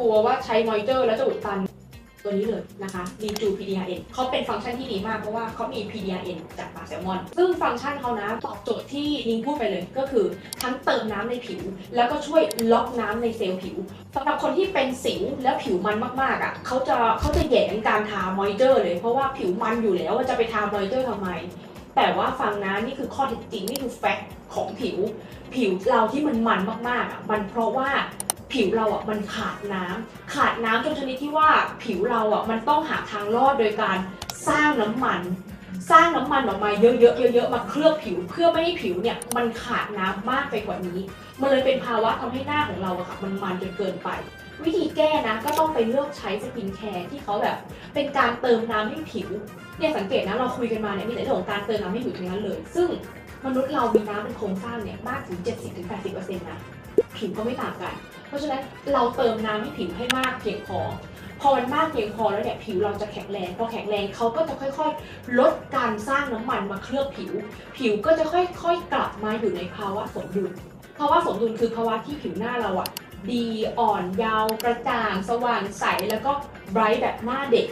กลัวว่าใช้มอยเจอร์แล้วจะอุดตันตัวนี้เลยนะคะ d จู PDRN เขาเป็นฟังก์ชันที่ดีมากเพราะว่าเขามี PDRN จากปลาแซลมอน ซึ่งฟังก์ชันเขานะตอบโจทย์ที่นิ้งพูดไปเลยก็คือ ทั้งเติมน้ำในผิว แล้วก็ช่วยล็อกน้ำในเซลล์ผิวสำหรับคนที่เป็นสิวแล้วผิวมันมากๆอะเขาจะเขาจะแหยงการทามอยเจอร์เลยเพราะว่าผิวมันอยู่แล้วจะไปทามอยเจอร์ทำไม แต่ว่าฟังนะนี่คือข้อเท็จจริงนี่คือแฟกต์ของผิว ผิวเราที่มันมันมากๆอะมันเพราะว่า ผิวเราอะมันขาดน้ำขาดน้ำจนชนิดที่ว่าผิวเราอะมันต้องหาทางรอดโดยการสร้างน้ำมัน สร้างน้ำมันออกมาเยอะๆเยอะๆมาเคลือบผิวเพื่อไม่ให้ผิวเนี่ยมันขาดน้ำมากไปกว่านี้ มันเลยเป็นภาวะทำให้หน้าของเราอะค่ะมันมันจนเกินไป วิธีแก้นะก็ต้องไปเลือกใช้สกินแคร์ที่เขาแบบ เป็นการเติมน้ำให้ผิวเนี่ยสังเกตนะเราคุยกันมาเนี่ยมีแต่เรื่องของการเติมน้ำให้ผิวทั้งนั้นเลย ซึ่งมนุษย์เรามีน้ำเป็นโครงสร้างเนี่ยมากถึง 70-80%นะ ผิวก็ไม่ต่างกัน เพราะฉะนั้นเราเติมน้ำให้ผิวให้มากเพียงพอ พอมันมากเพียงพอแล้วเนี่ยผิวเราจะแข็งแรง พอแข็งแรงเขาก็จะค่อยๆ ลดการสร้างน้ำมันมาเคลือบผิว ผิวก็จะค่อยๆ กลับมาอยู่ในภาวะสมดุล ภาวะสมดุลคือภาวะที่ผิวหน้าเราอะดีอ่อนยาวกระจ่าง สว่างใสแล้วก็ไบรท์แบบหน้าเด็ก